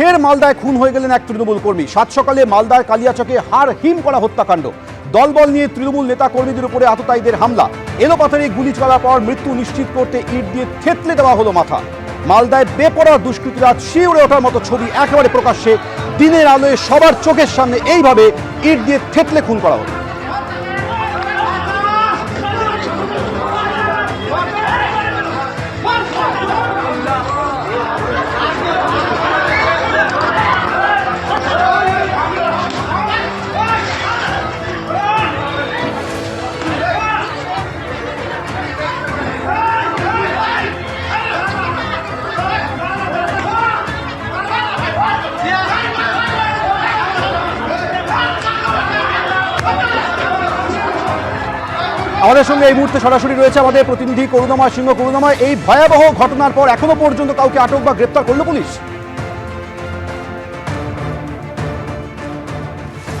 ফের মালদায় খুন হয়ে গেলেন এক তৃণমূল কর্মী। সাত সকালে মালদার কালিয়াচকে হার হিম করা হত্যাকাণ্ড। দলবল নিয়ে তৃণমূল নেতা কর্মীদের উপরে আততায়ীদের হামলা। এলোপাথারে গুলি চলার পর মৃত্যু নিশ্চিত করতে ইট দিয়ে থেতলে দেওয়া হলো মাথা। মালদায় বেপরোয়া দুষ্কৃতীরা শিউরে ওঠার মতো ছবি একেবারে প্রকাশ্যে। দিনের আলোয় সবার চোখের সামনে এইভাবে ইট দিয়ে থেতলে খুন করা হলো। আমাদের সঙ্গে এই মুহূর্তে সরাসরি রয়েছে আমাদের প্রতিনিধি করুণাময় সিংহ। করুণাময়, এই ভয়াবহ ঘটনার পর এখনও পর্যন্ত কাউকে আটক বা গ্রেপ্তার করল পুলিশ?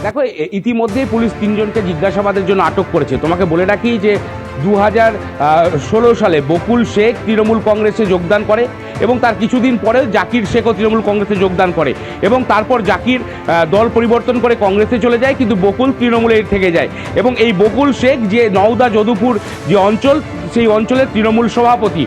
দেখো ইতিমধ্যেই পুলিশ তিনজনকে জিজ্ঞাসাবাদের জন্য আটক করেছে। তোমাকে বলে রাখি যে দু হাজার ষোলো সালে বকুল শেখ তৃণমূল কংগ্রেসে যোগদান করে এবং তার কিছুদিন পরে জাকির শেখও তৃণমূল কংগ্রেসে যোগদান করে এবং তারপর জাকির দল পরিবর্তন করে কংগ্রেসে চলে যায়, কিন্তু বকুল তৃণমূলে থেকে যায়। এবং এই বকুল শেখ যে নওদা, যদুপুর যে অঞ্চল, সেই অঞ্চলের তৃণমূল সভাপতি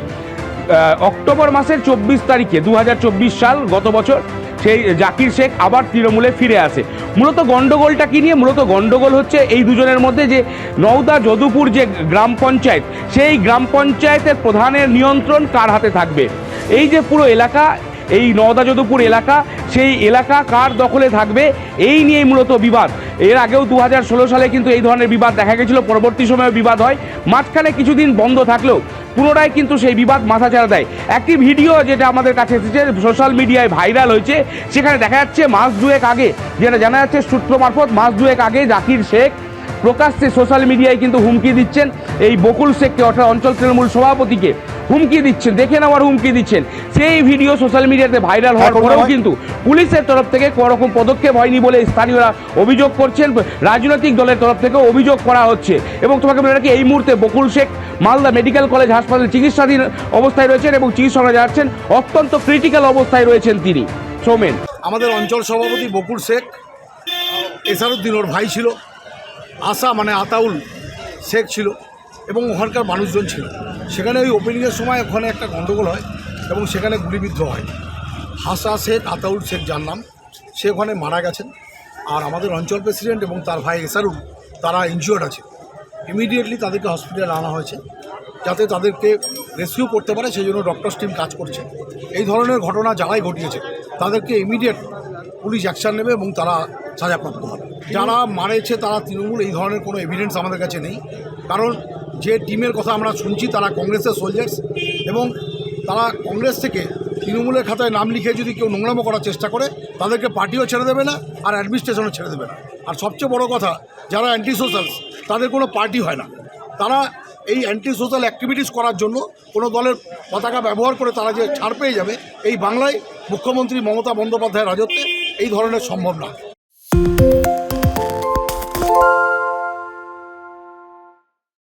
অক্টোবর মাসের চব্বিশ তারিখে দু হাজার চব্বিশ সাল গত বছর সেই জাকির শেখ আবার তৃণমূলে ফিরে আসে। মূলত গণ্ডগোলটা কি নিয়ে? মূলত গণ্ডগোল হচ্ছে এই দুজনের মধ্যে যে নওদা যদুপুর যে গ্রাম পঞ্চায়েত, সেই গ্রাম পঞ্চায়েতের প্রধানের নিয়ন্ত্রণ কার হাতে থাকবে? এই যে পুরো এলাকা, এই নওদা যদুপুর এলাকা, সেই এলাকা কার দখলে থাকবে? এই নিয়েই মূলত বিবাদ। এর আগেও দু হাজার ষোলো সালে কিন্তু এই ধরনের বিবাদ দেখা গেছিল। পরবর্তী সময়ে বিবাদ হয়। মাঝখানে কিছুদিন বন্ধ থাকলেও পুনরায় কিন্তু সেই বিবাদ মাথাচাড়া দেয়। একটি ভিডিও যেটা আমাদের কাছে এসেছে, সোশ্যাল মিডিয়ায় ভাইরাল হয়েছে। সেখানে দেখা যাচ্ছে, মাস দুয়েক আগে, যেটা জানা যাচ্ছে, সূত্র মারফত মাস দুয়েক আগে জাকির শেখ প্রকাশ্যে সোশ্যাল মিডিয়ায় কিন্তু হুমকি দিচ্ছেন। এই বকুল শেখকে অর্থাৎ অঞ্চল তৃণমূল সভাপতিকে হুমকি দিচ্ছেন। দেখে নেওয়ার হুমকি দিচ্ছেন। সেই ভিডিও সোশ্যাল মিডিয়াতে ভাইরাল হওয়ার পরেও কিন্তু পুলিশের তরফ থেকে কোনো রকম পদক্ষেপ হয়নি বলে স্থানীয়রা অভিযোগ করছেন। রাজনৈতিক দলের তরফ থেকেও অভিযোগ করা হচ্ছে। এবং তোমাকে বলে রাখি এই মুহূর্তে বকুল শেখ মালদা মেডিকেল কলেজ হাসপাতালে চিকিৎসাধীন অবস্থায় রয়েছেন এবং চিকিৎসকরা যাচ্ছেন অত্যন্ত ক্রিটিক্যাল অবস্থায় রয়েছেন তিনি। সৌমেন। আমাদের অঞ্চল সভাপতি বকুল শেখ এসারুদ্দিন ওর ভাই ছিল। আশা মানে আতাউল শেখ ছিল এবং ওখানকার মানুষজন ছিল। সেখানে ওই ওপেনিংয়ের সময় ওখানে একটা গণ্ডগোল হয় এবং সেখানে গুলিবিদ্ধ হয়। হাসা শেখ, আতাউল শেখ যার নাম, সে ওখানে মারা গেছেন। আর আমাদের অঞ্চল প্রেসিডেন্ট এবং তার ভাই এসারুল, তারা ইনজিওর্ড আছে। ইমিডিয়েটলি তাদেরকে হসপিটালে আনা হয়েছে, যাতে তাদেরকে রেস্কিউ করতে পারে, সেই জন্য ডক্টরস টিম কাজ করছে। এই ধরনের ঘটনা যারাই ঘটিয়েছে, তাদেরকে ইমিডিয়েট পুলিশ অ্যাকশান নেবে এবং তারা সাজাপ্রাপ্ত হবে। যারা মারেছে তারা তৃণমূল, এই ধরনের কোনো এভিডেন্স আমাদের কাছে নেই। কারণ যে টিমের কথা আমরা শুনছি, তারা কংগ্রেসের সোলজার্স এবং তারা কংগ্রেস থেকে তৃণমূলের খাতায় নাম লিখে যদি কেউ নোংরামো করার চেষ্টা করে, তাদেরকে পার্টিও ছেড়ে দেবে না আর অ্যাডমিনিস্ট্রেশনও ছেড়ে দেবে না। আর সবচেয়ে বড় কথা, যারা অ্যান্টি সোশ্যালস তাদের কোনো পার্টি হয় না। তারা এই অ্যান্টি সোশ্যাল অ্যাক্টিভিটিস করার জন্য কোনো দলের পতাকা ব্যবহার করে তারা যে ছাড় পেয়ে যাবে, এই বাংলায় মুখ্যমন্ত্রী মমতা বন্দ্যোপাধ্যায়ের রাজত্বে এই ধরনের সম্ভব না।